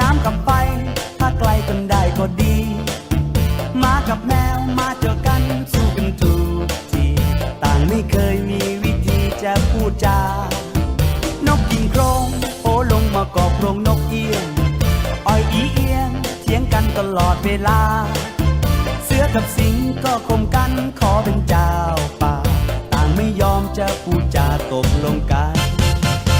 น้ำกับไฟ ถ้าไกลกันได้ก็ดี มากับแมวมาเจอกันสู้กันถูกที่ต่างไม่เคยมีวิธีจะพูดจา นกกินโครงโอลงมากอบโรงนกเอี้ยงอ้อยอีเอียงเทียงกันตลอดเวลา เสือกับสิงก็คมกันขอเป็นเจ้าป่า ต่างไม่ยอมจะพูดจาตกลงกัน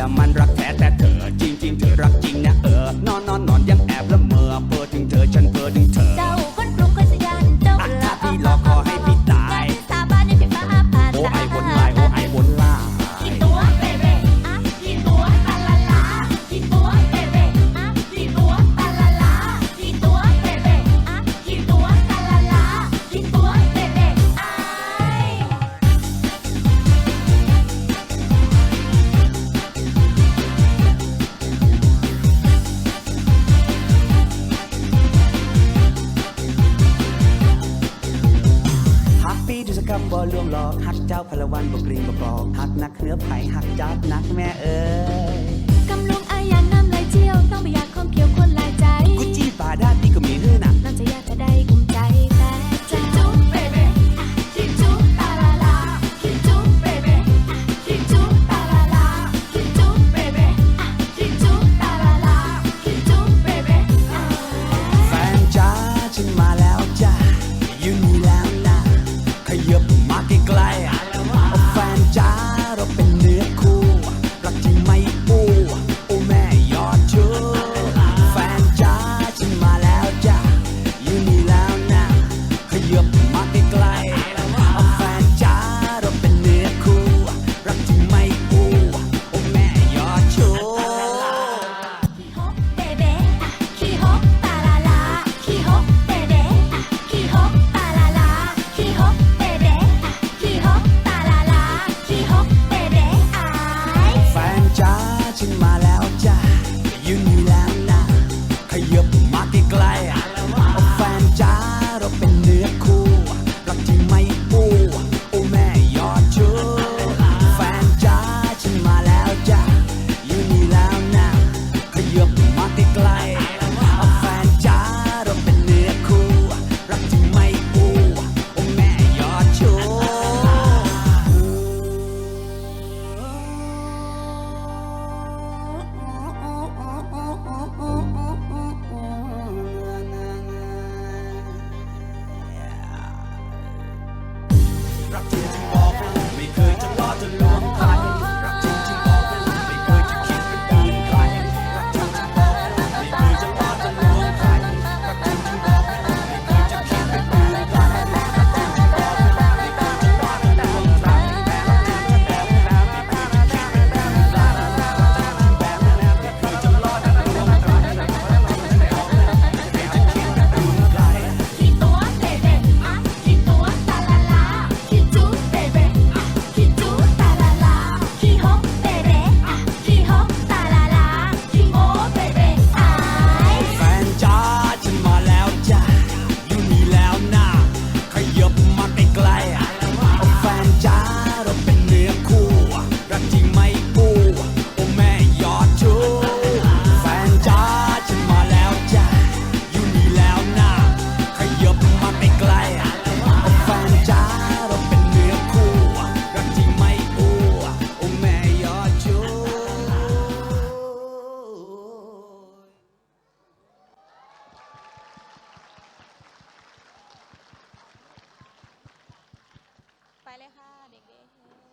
a man rock จุสกับบอลวมหลอกหักเจ้าพลวันบ่กรีงบ่กรอกหักนักเนื้อไผ่หักจับนักแม่เอ๋ย รักเธอจึงบอกไม่เคยจะล่อจะลวง ไปเลยค่ะเด็กๆ